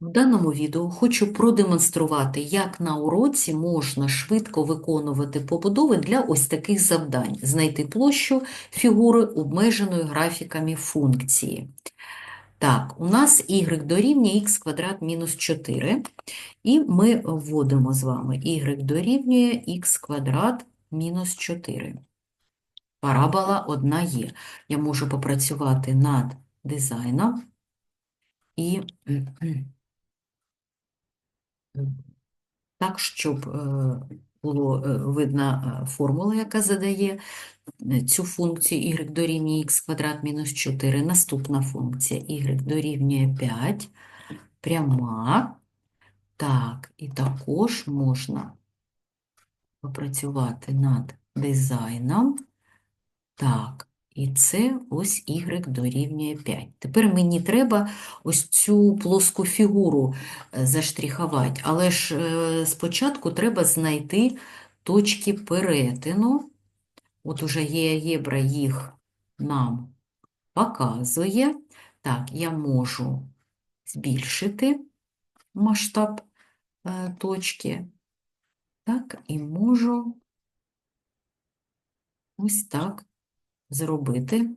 В даному відео хочу продемонструвати, як на уроці можна швидко виконувати побудови для ось таких завдань: знайти площу фігури обмеженої графіками функції. Так, у нас y дорівнює х квадрат мінус 4, і ми вводимо з вами y дорівнює х квадрат мінус 4. Парабола одна є. Я можу попрацювати над дизайном і так, щоб е, було е, видна е, формула, яка задає цю функцію y дорівнює х квадрат мінус 4. Наступна функція y дорівнює 5, пряма. Так, і також можна попрацювати над дизайном. Так, і це ось y дорівнює 5. Тепер мені треба ось цю плоску фігуру е, заштрихувати, але ж е, спочатку треба знайти точки перетину. От уже геогебра їх нам показує. Так, я можу збільшити масштаб е, точки. Так, і можу ось так зробити.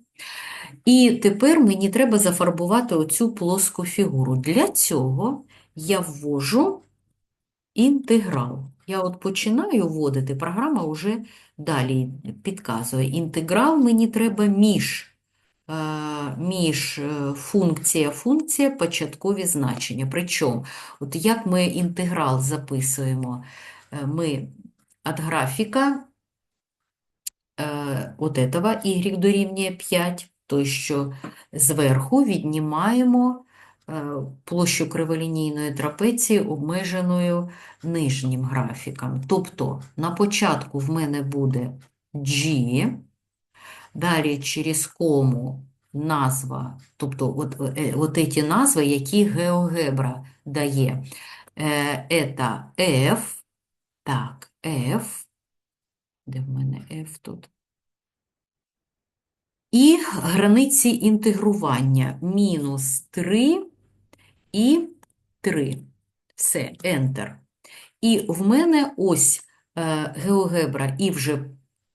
І тепер мені треба зафарбувати оцю плоску фігуру. Для цього я ввожу інтеграл. Я от починаю вводити, програма вже далі підказує. Інтеграл мені треба між, е, між е, функція, функція, початкові значення. Причому, от як ми інтеграл записуємо, Е, ми від графіка е, от этого y дорівнює 5, то що зверху віднімаємо е, площу криволінійної трапеції обмеженою нижнім графіком. Тобто на початку в мене буде G, далі через кому назва, тобто от, е, от ці назви, які геогебра дає. Це F, так, F, де в мене F тут? І границі інтегрування мінус 3 і 3. Все, Enter. І в мене ось е, геогебра і вже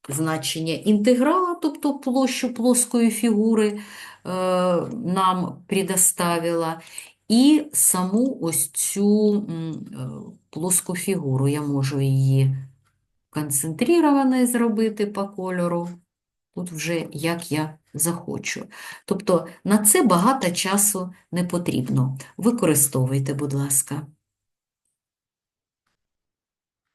значення інтеграла, тобто площу плоскої фігури е, нам предоставила, і саму ось цю е, плоску фігуру. Я можу її концентрованою зробити по кольору. Тут вже як я захочу. Тобто на це багато часу не потрібно. Використовуйте, будь ласка.